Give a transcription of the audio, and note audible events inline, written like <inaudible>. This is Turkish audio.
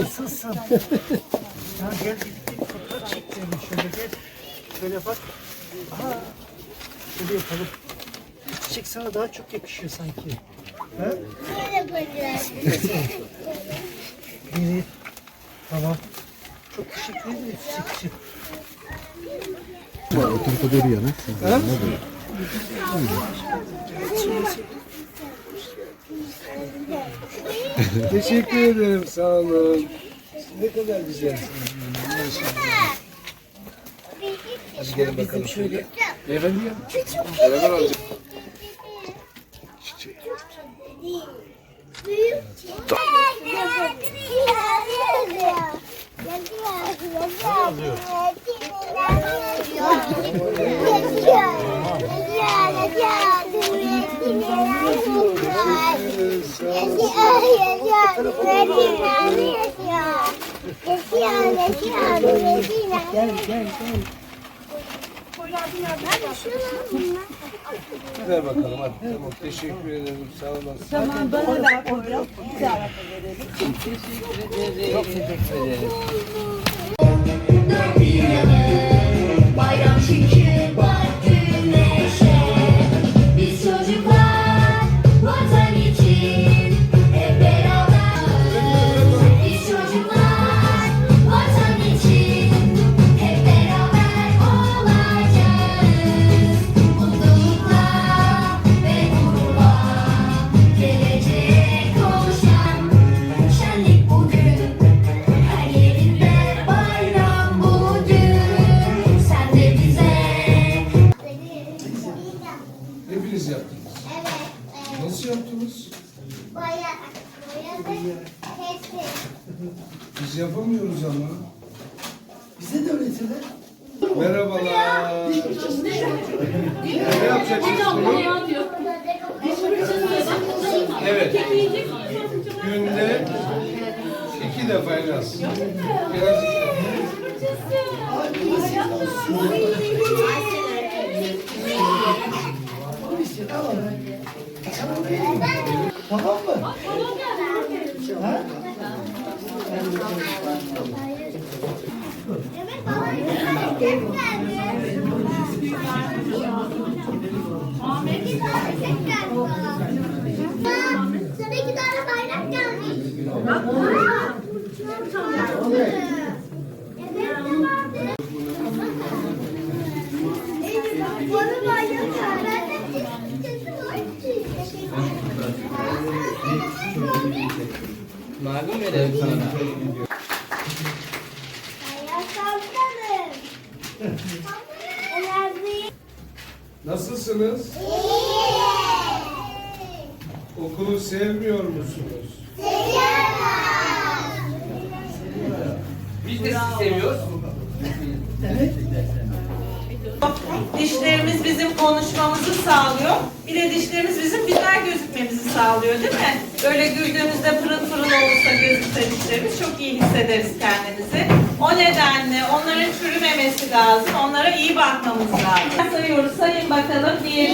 Nasılsın? ya gel bir fotoğraf çektirelim şöyle gel. Şöyle bak. Şöyle yapalım. Çiçek sana daha çok yakışıyor sanki. Ha? Evet. Tamam. Çok teşekkür ederim çiçekçi. <laughs> Teşekkür ederim sağ olun. Ne kadar güzelsiniz. Maşallah. Hadi gelin bakalım şöyle. Beyefendi ya. Beraber alacağız. Çiçek. Gel gel gel. Ver bakalım hadi. Tamam teşekkür ederim sağ olasın. Tamam bana fotoğraf. Bir tarafa verelim. Çok teşekkür ederim. Nasıl yaptınız? Biz yapamıyoruz ama. Bize de öğretirler. Merhabalar. Ne yapacaksınız bunu? Evet. Günde iki defa en az. Biraz Tamam mı? Ha? Sana iki tane bayrak gelmiş. Bana bayrak geldi. Sana. Enerji. nasılsınız? Okulu sevmiyor musunuz? Biz de sizi seviyoruz. Dişlerimiz bizim konuşmamızı sağlıyor. Bir de dişlerimiz bizim güzel gözükmemizi sağlıyor değil mi? Böyle güldüğümüzde pırıl pırıl olursa gözükse dişlerimiz çok iyi hissederiz kendimizi. O nedenle onların çürümemesi lazım. Onlara iyi bakmamız lazım. Sayıyoruz. Sayın bakalım. Bir,